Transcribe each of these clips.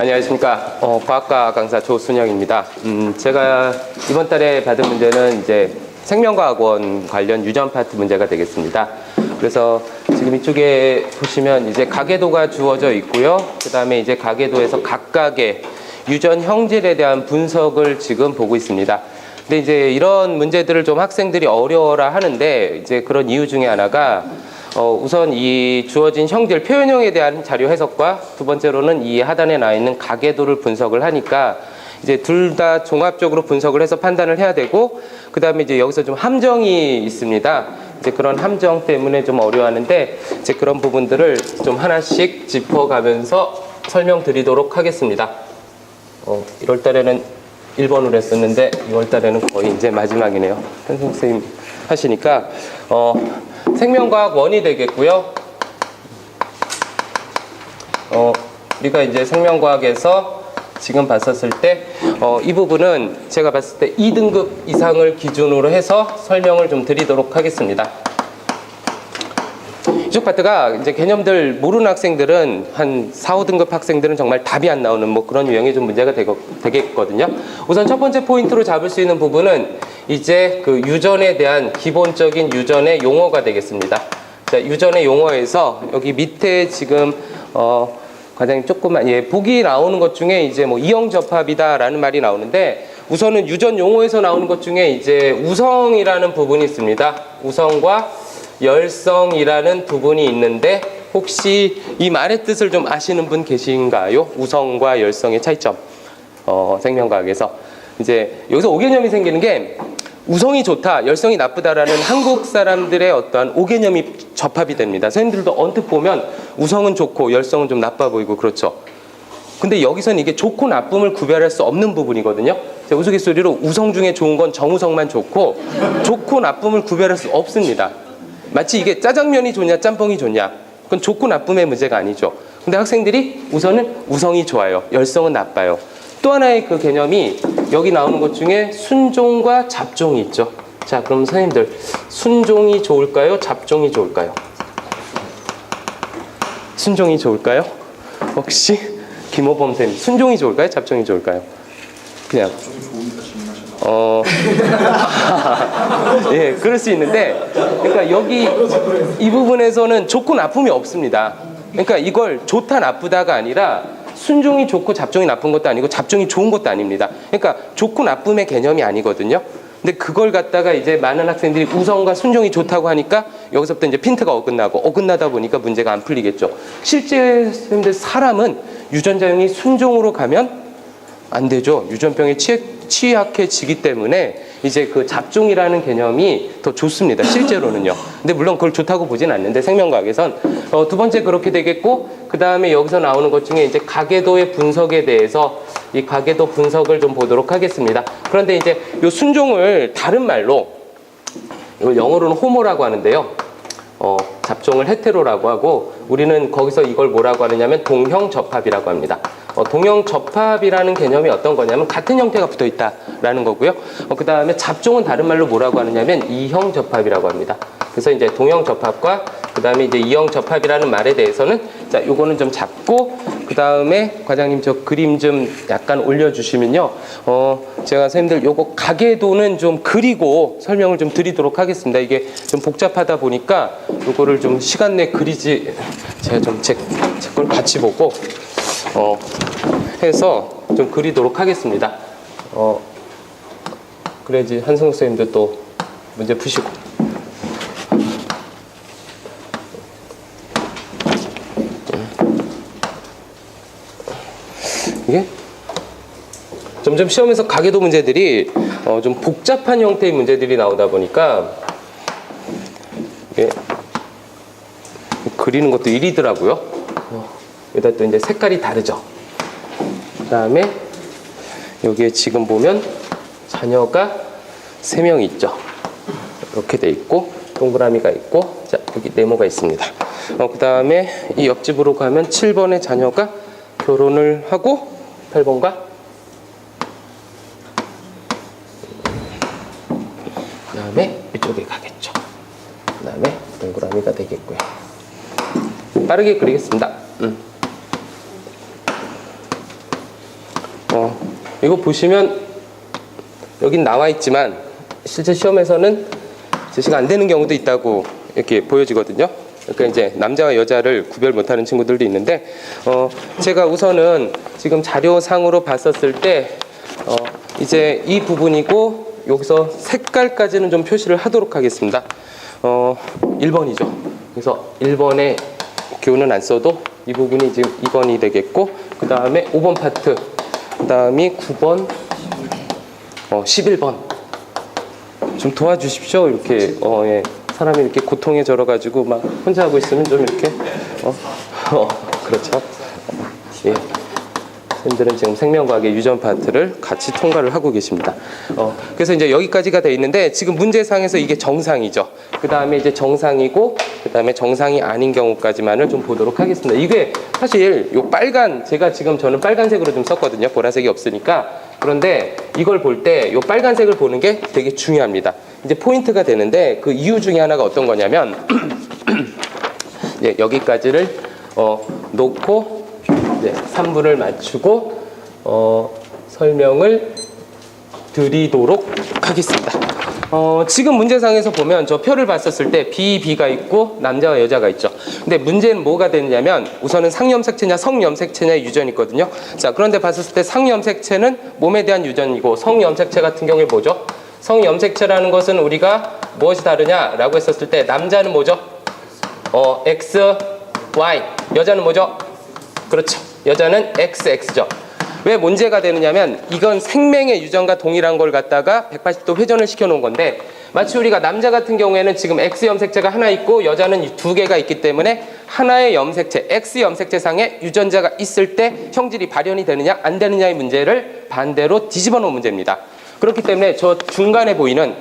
안녕하십니까. 어, 과학과 강사 조순영입니다. 음, 제가 이번 달에 받은 문제는 이제 생명과학원 관련 유전 파트 문제가 되겠습니다. 그래서 지금 이쪽에 보시면 이제 가계도가 주어져 있고요. 그 다음에 이제 가계도에서 각각의 유전 형질에 대한 분석을 지금 보고 있습니다. 근데 이제 이런 문제들을 좀 학생들이 어려워라 하는데 이제 그런 이유 중에 하나가 어, 우선 이 주어진 형질 표현형에 대한 자료 해석과 두 번째로는 이 하단에 나와 있는 가계도를 분석을 하니까 이제 둘 다 종합적으로 분석을 해서 판단을 해야 되고 그 다음에 이제 여기서 좀 함정이 있습니다. 이제 그런 함정 때문에 좀 어려워하는데 이제 그런 부분들을 좀 하나씩 짚어가면서 설명드리도록 하겠습니다. 어, 1월 달에는 1번으로 했었는데 2월 달에는 거의 이제 마지막이네요. 현승 선생님 하시니까 어, 생명과학 원이 되겠고요. 어, 우리가 이제 생명과학에서 지금 봤었을 때, 어, 이 부분은 제가 봤을 때 2등급 이상을 기준으로 해서 설명을 좀 드리도록 하겠습니다. 이쪽 파트가 이제 개념들 모르는 학생들은 한 4, 5등급 학생들은 정말 답이 안 나오는 뭐 그런 유형의 좀 문제가 되겠거든요. 우선 첫 번째 포인트로 잡을 수 있는 부분은 이제 그 유전에 대한 기본적인 유전의 용어가 되겠습니다. 자, 유전의 용어에서 여기 밑에 지금 어, 과장님 조금만 예, 보기 나오는 것 중에 이제 뭐 이형 접합이다라는 말이 나오는데 우선은 유전 용어에서 나오는 것 중에 이제 우성이라는 부분이 있습니다. 우성과 열성이라는 부분이 있는데 혹시 이 말의 뜻을 좀 아시는 분 계신가요? 우성과 열성의 차이점. 어, 생명과학에서 이제 여기서 오개념이 생기는 게 우성이 좋다, 열성이 나쁘다라는 한국 사람들의 어떠한 오개념이 접합이 됩니다. 선생님들도 언뜻 보면 우성은 좋고 열성은 좀 나빠 보이고 그렇죠. 근데 여기서는 이게 좋고 나쁨을 구별할 수 없는 부분이거든요. 우스갯소리로 우성 중에 좋은 건 정우성만 좋고 좋고 나쁨을 구별할 수 없습니다. 마치 이게 짜장면이 좋냐 짬뽕이 좋냐 그건 좋고 나쁨의 문제가 아니죠. 근데 학생들이 우선은 우성이 좋아요. 열성은 나빠요. 또 하나의 그 개념이 여기 나오는 것 중에 순종과 잡종이 있죠. 자, 그럼 선생님들 순종이 좋을까요? 잡종이 좋을까요? 순종이 좋을까요? 혹시 김호범 선생님 순종이 좋을까요? 잡종이 좋을까요? 그냥 어, 예, 그럴 수 있는데, 그러니까 여기 이 부분에서는 좋고 나쁨이 없습니다. 그러니까 이걸 좋다 나쁘다가 아니라 순종이 좋고 잡종이 나쁜 것도 아니고 잡종이 좋은 것도 아닙니다. 그러니까 좋고 나쁨의 개념이 아니거든요. 근데 그걸 갖다가 이제 많은 학생들이 우성과 순종이 좋다고 하니까 여기서부터 이제 핀트가 어긋나고 어긋나다 보니까 문제가 안 풀리겠죠. 실제 선생님들 사람은 유전자형이 순종으로 가면 안 되죠. 유전병에 취약해지기 때문에 이제 그 잡종이라는 개념이 더 좋습니다. 실제로는요. 근데 물론 그걸 좋다고 보진 않는데 생명과학에선 어, 두 번째 그렇게 되겠고 그 다음에 여기서 나오는 것 중에 이제 가계도의 분석에 대해서 이 가계도 분석을 좀 보도록 하겠습니다. 그런데 이제 요 순종을 다른 말로 이걸 영어로는 호모라고 하는데요. 어, 잡종을 헤테로라고 하고 우리는 거기서 이걸 뭐라고 하느냐면 동형 접합이라고 합니다. 어, 동형 접합이라는 개념이 어떤 거냐면 같은 형태가 붙어 있다라는 거고요. 어, 그 다음에 잡종은 다른 말로 뭐라고 하느냐면 이형 접합이라고 합니다. 그래서 이제 동형 접합과 그 다음에 이제 이형 접합이라는 말에 대해서는 자 요거는 좀 잡고 그 다음에 과장님 저 그림 좀 약간 올려주시면요. 어 제가 선생님들 요거 가계도는 좀 그리고 설명을 좀 드리도록 하겠습니다. 이게 좀 복잡하다 보니까 요거를 좀 시간 내 그리지 제가 좀 제 제 걸 같이 보고 어 해서 좀 그리도록 하겠습니다. 어 그래야지 한승우 선생님도 또 문제 푸시고. 이게 점점 시험에서 가계도 문제들이 어, 좀 복잡한 형태의 문제들이 나오다 보니까 이게 그리는 것도 일이더라고요. 어, 여기다 또 이제 색깔이 다르죠. 그 다음에 여기에 지금 보면 자녀가 세명 있죠. 이렇게 돼 있고 동그라미가 있고 자 여기 네모가 있습니다. 어, 그 다음에 이 옆집으로 가면 7번의 자녀가 결혼을 하고 8번과 그 다음에 이쪽에 가겠죠. 그 다음에 동그라미가 되겠고요. 빠르게 그리겠습니다. 음. 이거 보시면 여긴 나와 있지만 실제 시험에서는 제시가 안 되는 경우도 있다고 이렇게 보여지거든요. 그러니까 이제 남자와 여자를 구별 못하는 친구들도 있는데 어, 제가 우선은 지금 자료상으로 봤었을 때 어, 이제 이 부분이고 여기서 색깔까지는 좀 표시를 하도록 하겠습니다. 어, 1번이죠. 그래서 1번에 교훈은 안 써도 이 부분이 지금 2번이 되겠고 그 다음에 5번 파트 그 다음이 9번 어, 11번 좀 도와주십시오 이렇게 어, 예. 사람이 이렇게 고통에 절어가지고 막 혼자 하고 있으면 좀 이렇게 어, 어 그렇죠 어, 예. 선생님들은 지금 생명과학의 유전 파트를 같이 통과를 하고 계십니다. 어, 그래서 이제 여기까지가 돼 있는데 지금 문제상에서 이게 정상이죠. 그 다음에 이제 정상이고 그 다음에 정상이 아닌 경우까지만을 좀 보도록 하겠습니다. 이게 사실 요 빨간 제가 지금 저는 빨간색으로 좀 썼거든요. 보라색이 없으니까 그런데 이걸 볼 때 요 빨간색을 보는 게 되게 중요합니다. 이제 포인트가 되는데 그 이유 중에 하나가 어떤 거냐면 예, 여기까지를 어, 놓고 네, 3분을 맞추고 어, 설명을 드리도록 하겠습니다. 어, 지금 문제상에서 보면 저 표를 봤었을 때 B, B가 있고 남자와 여자가 있죠. 근데 문제는 뭐가 되느냐면 우선은 상염색체냐 성염색체냐의 유전이 있거든요. 자, 그런데 봤었을 때 상염색체는 몸에 대한 유전이고 성염색체 같은 경우에 뭐죠? 성염색체라는 것은 우리가 무엇이 다르냐라고 했었을 때 남자는 뭐죠? 어, X, Y. 여자는 뭐죠? 그렇죠. 여자는 XX죠. 왜 문제가 되느냐면 이건 생명의 유전과 동일한 걸 갖다가 180도 회전을 시켜 놓은 건데 마치 우리가 남자 같은 경우에는 지금 X 염색체가 하나 있고 여자는 두 개가 있기 때문에 하나의 염색체 X 염색체상에 유전자가 있을 때 형질이 발현이 되느냐 안 되느냐의 문제를 반대로 뒤집어 놓은 문제입니다. 그렇기 때문에 저 중간에 보이는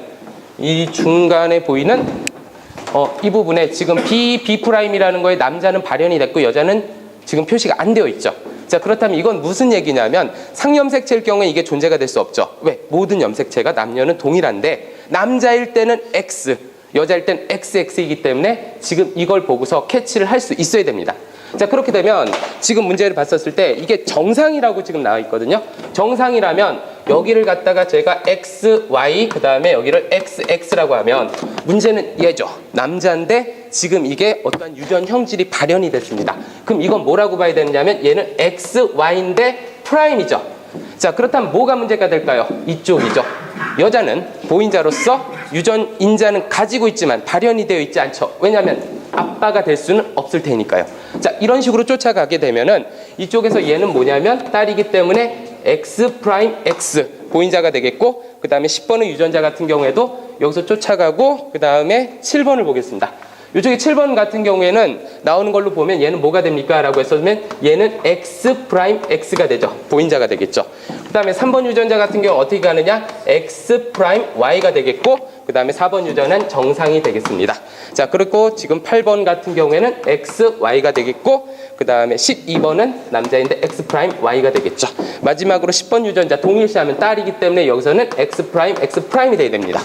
이 중간에 보이는 어, 이 부분에 지금 B, B'이라는 거에 남자는 발현이 됐고 여자는 지금 표시가 안 되어 있죠. 자, 그렇다면 이건 무슨 얘기냐면 상염색체일 경우에 이게 존재가 될 수 없죠. 왜? 모든 염색체가 남녀는 동일한데 남자일 때는 X, 여자일 땐 XX이기 때문에 지금 이걸 보고서 캐치를 할 수 있어야 됩니다. 자, 그렇게 되면 지금 문제를 봤었을 때 이게 정상이라고 지금 나와 있거든요. 정상이라면 여기를 갖다가 제가 X, Y, 그 다음에 여기를 XX라고 하면 문제는 얘죠. 남자인데 지금 이게 어떠한 유전 형질이 발현이 됐습니다. 그럼 이건 뭐라고 봐야 되느냐면 얘는 X, Y인데 프라임이죠. 자, 그렇다면 뭐가 문제가 될까요? 이쪽이죠. 여자는 보인자로서 유전 인자는 가지고 있지만 발현이 되어 있지 않죠. 왜냐하면 아빠가 될 수는 없을 테니까요. 자, 이런 식으로 쫓아가게 되면은 이쪽에서 얘는 뭐냐면 딸이기 때문에 X 프라임 X 보인자가 되겠고 그 다음에 10번의 유전자 같은 경우에도 여기서 쫓아가고 그 다음에 7번을 보겠습니다. 이쪽에 7번 같은 경우에는 나오는 걸로 보면 얘는 뭐가 됩니까? 라고 했으면 얘는 X 프라임 X가 되죠. 보인자가 되겠죠. 그 다음에 3번 유전자 같은 경우 어떻게 가느냐? X 프라임 Y가 되겠고 그 다음에 4번 유전은 정상이 되겠습니다. 자, 그리고 지금 8번 같은 경우에는 X, Y가 되겠고 그 다음에 12번은 남자인데 X 프라임 Y가 되겠죠. 마지막으로 10번 유전자 동일시하면 딸이기 때문에 여기서는 X 프라임 X 프라임이 돼야 됩니다.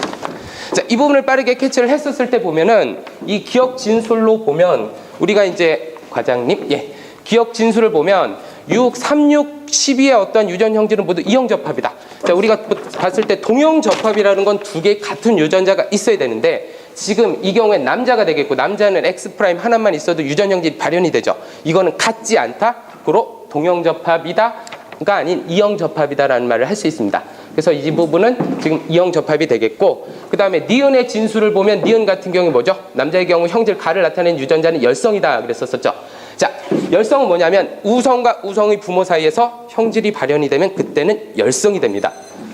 자, 이 부분을 빠르게 캐치를 했었을 때 보면은 이 기억 진술로 보면 우리가 이제 과장님, 예. 기억 진술을 보면 6, 3, 6, 12의 어떤 유전 형질은 모두 이형 접합이다. 자, 우리가 봤을 때 동형 접합이라는 건 두 개 같은 유전자가 있어야 되는데 지금 이 경우엔 남자가 되겠고 남자는 X 프라임 하나만 있어도 유전 형질이 발현이 되죠. 이거는 같지 않다. 그로 동형 접합이다 가 아닌 이형 접합이다라는 말을 할 수 있습니다. 그래서 이 부분은 지금 이형 접합이 되겠고 그 다음에 니은의 진수를 보면 니은 같은 경우 뭐죠? 남자의 경우 형질 가를 나타내는 유전자는 열성이다 그랬었었죠. 자, 열성은 뭐냐면 우성과 우성의 부모 사이에서 형질이 발현이 되면 그때는 열성이 됩니다.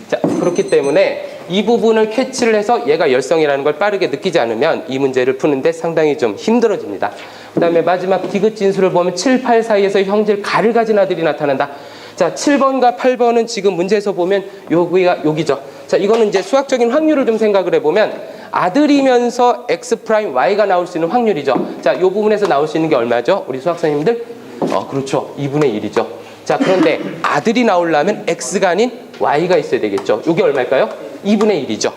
자, 그렇기 때문에 이 부분을 캐치를 해서 얘가 열성이라는 걸 빠르게 느끼지 않으면 이 문제를 푸는데 상당히 좀 힘들어집니다. 그 다음에 마지막 디귿 진수를 보면 7, 8 사이에서 형질 가를 가진 아들이 나타난다. 자, 7번과 8번은 지금 문제에서 보면 여기가 여기죠. 자, 이거는 이제 수학적인 확률을 좀 생각을 해보면 아들이면서 x 프라임 y가 나올 수 있는 확률이죠. 자, 이 부분에서 나올 수 있는 게 얼마죠? 우리 수학 선생님들? 어, 그렇죠. 2분의 1이죠. 자, 그런데 아들이 나오려면 x가 아닌 y가 있어야 되겠죠. 이게 얼마일까요? 2분의 1이죠.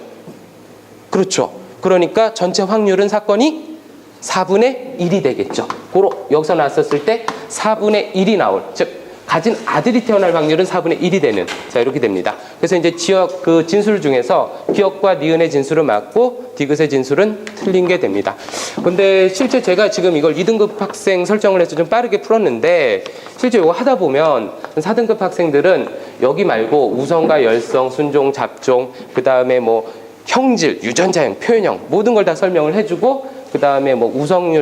그렇죠. 그러니까 전체 확률은 사건이 4분의 1이 되겠죠. 고로 여기서 나왔었을 때 4분의 1이 나올 즉 가진 아들이 태어날 확률은 4분의 1이 되는 자 이렇게 됩니다. 그래서 이제 지역 그 진술 중에서 기억과 니은의 진술을 맞고 디귿의 진술은 틀린 게 됩니다. 근데 실제 제가 지금 이걸 2등급 학생 설정을 해서 좀 빠르게 풀었는데 실제 이거 하다 보면 4등급 학생들은 여기 말고 우성과 열성, 순종, 잡종, 그 다음에 뭐 형질, 유전자형, 표현형 모든 걸 다 설명을 해주고 그 다음에 뭐 우성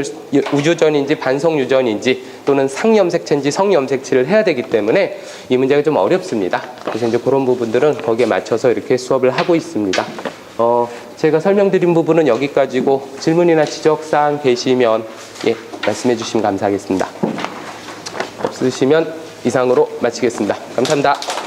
우주전인지 반성 유전인지 또는 상염색체인지 성염색체를 해야 되기 때문에 이 문제가 좀 어렵습니다. 그래서 이제 그런 부분들은 거기에 맞춰서 이렇게 수업을 하고 있습니다. 어, 제가 설명드린 부분은 여기까지고 질문이나 지적 사항 계시면 예, 말씀해 주시면 감사하겠습니다. 없으시면 이상으로 마치겠습니다. 감사합니다.